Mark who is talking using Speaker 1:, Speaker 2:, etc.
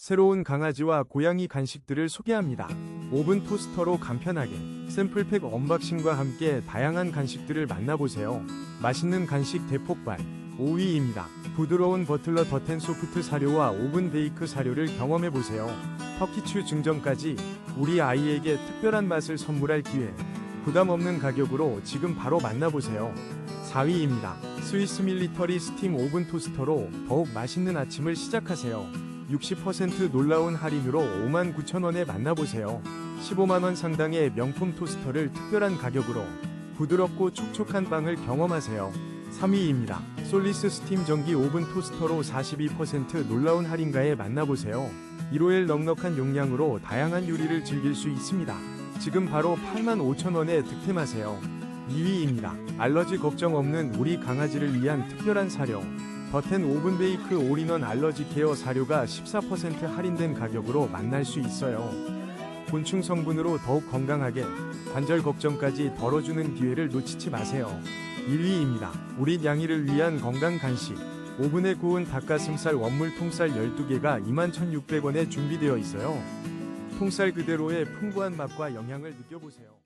Speaker 1: 새로운 강아지와 고양이 간식들을 소개합니다. 오븐 토스터로 간편하게 샘플팩 언박싱과 함께 다양한 간식들을 만나보세요. 맛있는 간식 대폭발 5위입니다. 부드러운 버틀러 더텐 소프트 사료와 오븐 베이크 사료를 경험해보세요. 터키추 증정까지 우리 아이에게 특별한 맛을 선물할 기회. 부담 없는 가격으로 지금 바로 만나보세요. 4위입니다. 스위스 밀리터리 스팀 오븐 토스터로 더욱 맛있는 아침을 시작하세요. 60% 놀라운 할인으로 59,000원에 만나보세요. 15만원 상당의 명품 토스터를 특별한 가격으로 부드럽고 촉촉한 빵을 경험하세요. 3위입니다. 솔리스 스팀 전기 오븐 토스터로 42% 놀라운 할인가에 만나보세요. 1호엘 넉넉한 용량으로 다양한 요리를 즐길 수 있습니다. 지금 바로 85,000원에 득템하세요. 2위입니다. 알러지 걱정 없는 우리 강아지를 위한 특별한 사료. 버텐 오븐 베이크 올인원 알러지 케어 사료가 14% 할인된 가격으로 만날 수 있어요. 곤충 성분으로 더욱 건강하게 관절 걱정까지 덜어주는 기회를 놓치지 마세요. 1위입니다. 우리 양이를 위한 건강 간식. 오븐에 구운 닭가슴살 원물 통쌀 12개가 21,600원에 준비되어 있어요. 통쌀 그대로의 풍부한 맛과 영양을 느껴보세요.